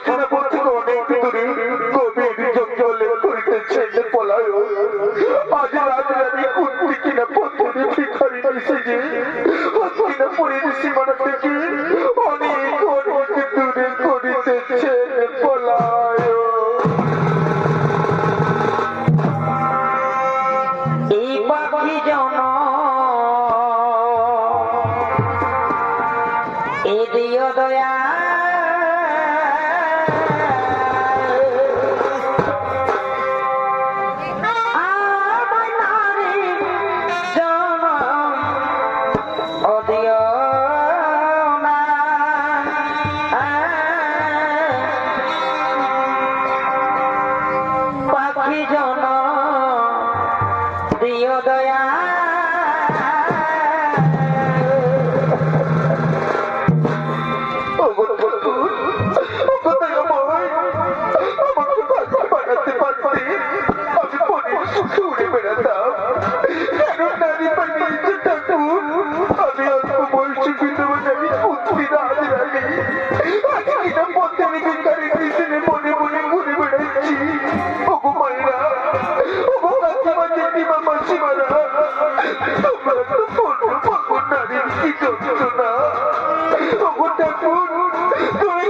অনুষ্ঠানে পৌঁছে অনেক দূরে কবির জঙ্গলে করিতেছে পলায় আজ রাত রাতে কুন্তি কিনা পথরে ভিখারি নিছে যে কিনা পরির সীমানা থেকে অনেক অনেক দূরে করিতেছে পলায় এই পাখি জন এদিও দয়া আমাদের বিমা মাসিমারা তোমরা তো পণ্য পাগল নারীর কি যন্ত্রণা তখন ঠাকুর তুমি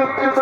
বিচ্যুত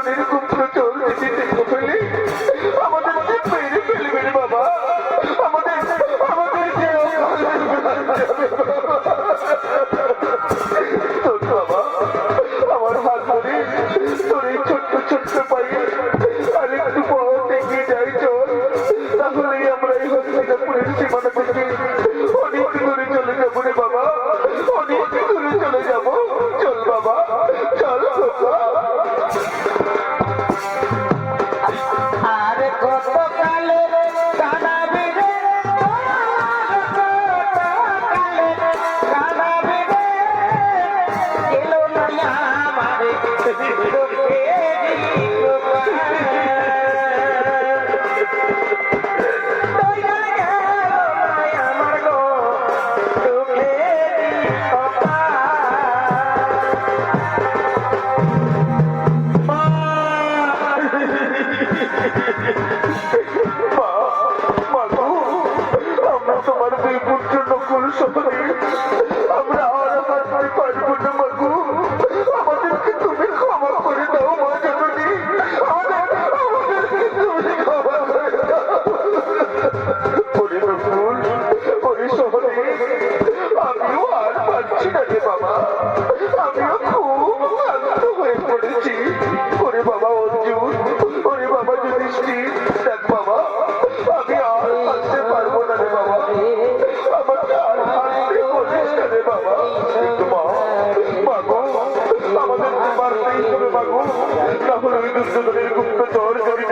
দুর্যোধনের গুপ্তচর যদি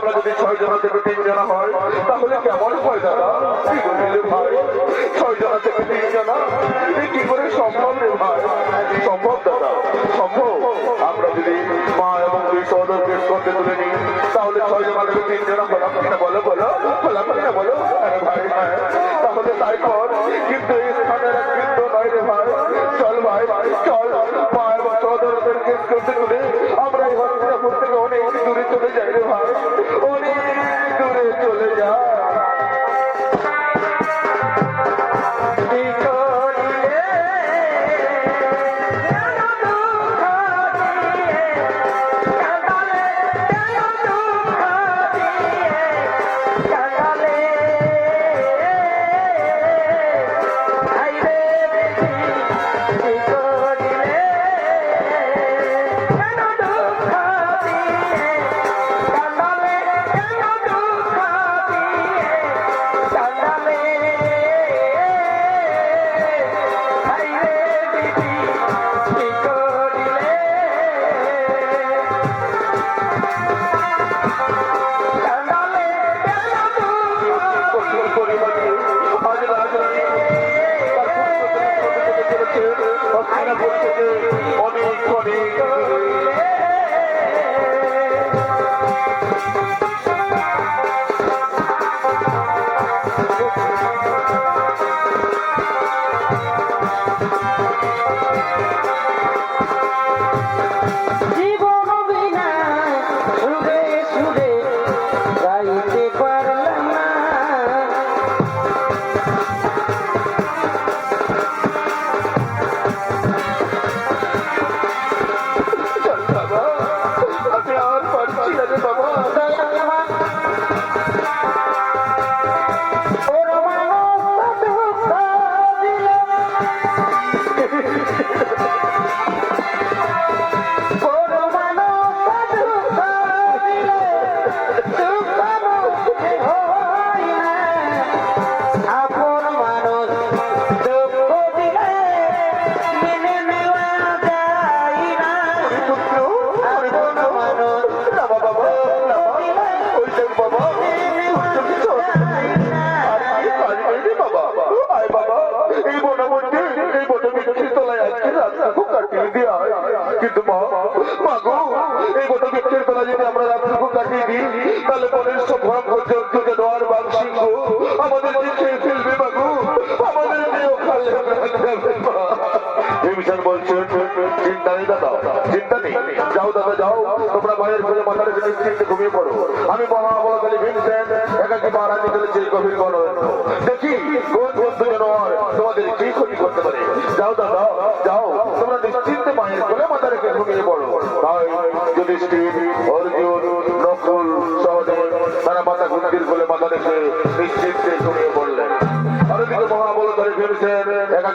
আমরা যদি ছয় জনা থেকে তিন জনা হয় তাহলে কেমন হয় দাদা ভাই ছয় জনা থেকে তিন জনা কি করে সম্ভব রে ভাই সম্ভব দাদা সম্ভব আমরা যদি মা এবং দুই সহোদরকে স্কন্ধে তুলে নিই তাহলে ছয় জনা থেকে তিন জনা কিনা বলো বলো কিনা বলো ভাই হ্যাঁ তাহলে তাই কর কিন্তু এই স্থানের বৃদ্ধ নয় রে ভাই চল ভাই চল মা এবং সহোদরদেরকে স্কন্ধে তুলে তাহলে বনের সব ভয়ঙ্কর জন্তু জানোয়ার বাঘ সিংহ আমাদের যে খেয়ে ফেলবে বাবু আমাদের যে ওখানে ভীমসেন বলছেন চিন্তা নেই দাদা, চিন্তা নেই। যাও দাদা, যাও। তোমরা মায়ের খুঁজে মাথা রেখে নিশ্চিন্তে ঘুমিয়ে পড়ো। আমি মহাবলকালী ভীমসেন একাকি মারানি চলেছি এই গভীর বন দেখি, কোন বস্তু যেন তোমাদের কি ক্ষতি করতে পারে? যাও দাদা